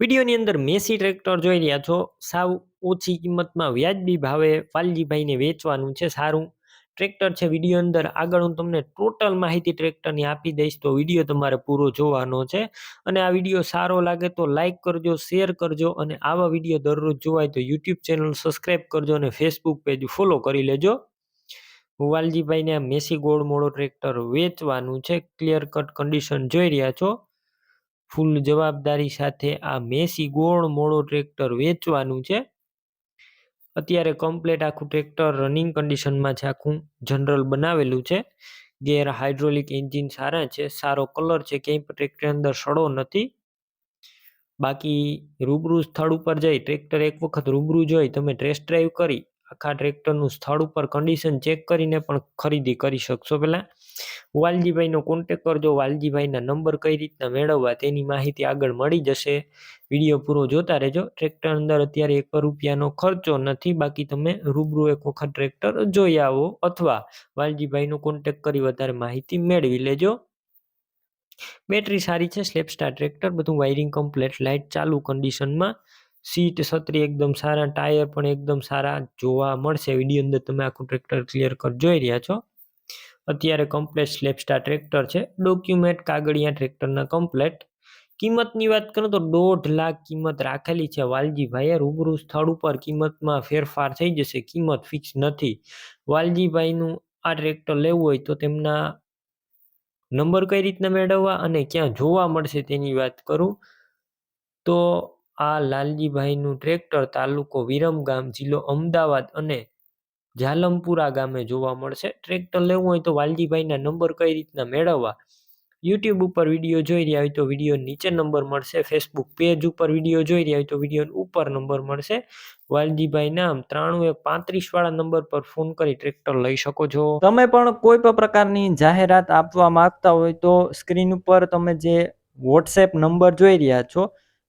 વિડીયોની અંદર Massey tractor જોઈ રહ્યા છો. સાવ ઓછી કિંમતમાં વ્યાજબી ભાવે વાલજીભાઈને વેચવાનું છે સારું ટ્રેક્ટર છે. વીડિયો અંદર આગળ હું તમને ટોટલ માહિતી ટ્રેક્ટરની આપી દઈશ, તો વીડિયો તમારે પૂરો જોવાનો છે. અને આ વીડિયો સારો લાગે તો લાઇક કરજો, શેર કરજો અને આવા વીડિયો દરરોજ જોવાય તો યુટ્યુબ ચેનલ સબસ્ક્રાઈબ કરજો અને ફેસબુક પેજ ફોલો કરી લેજો. વાલજીભાઈને આ મેસી ગોળ મોડો ટ્રેક્ટર વેચવાનું છે. ક્લિયર કટ કન્ડિશન જોઈ રહ્યા છો. ફૂલ જવાબદારી સાથે આ મેસી ગોળ મોડો ટ્રેક્ટર વેચવાનું છે. અત્યારે કમ્પ્લેટ આખું ટ્રેક્ટર રનિંગ કન્ડિશનમાં છે આખું જનરલ બનાવેલું છે. ગેર હાઇડ્રોલિક એન્જિન સારા છે, સારો કલર છે, ક્યાંય પણ ટ્રેક્ટર અંદર સડો નથી. બાકી રૂબરૂ સ્થળ ઉપર જઈ ટ્રેક્ટર એક વખત રૂબરૂ જોઈ તમે ટેસ્ટ ડ્રાઈવ કરી આખા ટ્રેક્ટરનું સ્થળ ઉપર કન્ડિશન ચેક કરીને પણ ખરીદી કરી શકશો પહેલાં વાલજીભાઈનો કોન્ટેક કરજો. વાલજીભાઈના નંબર કઈ રીતના મેળવવા તેની માહિતી આગળ મળી જશે. વીડિયો પૂરો જોતા રહેજો. ટ્રેક્ટર અંદર અત્યારે એક રૂપિયાનો ખર્ચો નથી. બાકી તમે રૂબરૂ એક વખત ટ્રેક્ટર જોઈ આવો અથવા વાલજીભાઈનો કોન્ટેક કરી વધારે માહિતી મેળવી લેજો. બેટરી સારી છે. સ્લેપસ્ટાર ટ્રેક્ટર. બધું વાયરિંગ કમ્પ્લેટ લાઇટ ચાલુ કન્ડિશનમાં સીટ છત્રી એકદમ સારા, ટાયર પણ એકદમ સારા જોવા મળશે. વીડિયો અંદર તમે આખું ટ્રેક્ટર ક્લિયર કર, જોઈ રહ્યા છો? અત્યારે કમ્પ્લેટ સ્લેપસ્ટાર ટ્રેક્ટર છે. ડોક્યુમેન્ટ કાગળિયા ટ્રેક્ટરના કમ્પ્લેટ કિંમતની વાત કરું તો દોઢ લાખ કિંમત રાખેલી છે. વાલજીભાઈએ રૂબરૂ સ્થળ ઉપર કિંમતમાં ફેરફાર થઈ જશે. કિંમત ફિક્સ નથી. વાલજીભાઈનું આ ટ્રેક્ટર લેવું હોય તો તેમના નંબર કઈ રીતના મેળવવા અને ક્યાં જોવા મળશે તેની વાત કરું તો આ લાલજીભાઈનું ટ્રેક્ટર તાલુકો વિરમગામ જિલ્લો અમદાવાદ અને ઝાલમપુરા ગામે જોવા મળશે. ટ્રેક્ટર લેવું હોય તો વાલજીભાઈના નંબર કઈ રીતના મેળવવા? યુટ્યુબ ઉપર વીડિયો જોઈ રહ્યા હોય તો વીડિયો નીચે નંબર મળશે. ફેસબુક પેજ ઉપર વીડિયો જોઈ રહ્યા હોય તો વીડિયો ઉપર નંબર મળશે. વાલજીભાઈ નામ ત્રાણું એક પાંત્રીસ વાળા નંબર પર ફોન કરી ટ્રેક્ટર લઈ શકો છો. તમે પણ કોઈ પણ પ્રકારની જાહેરાત આપવા માંગતા હોય તો સ્ક્રીન ઉપર તમે જે વોટ્સએપ નંબર જોઈ રહ્યા છો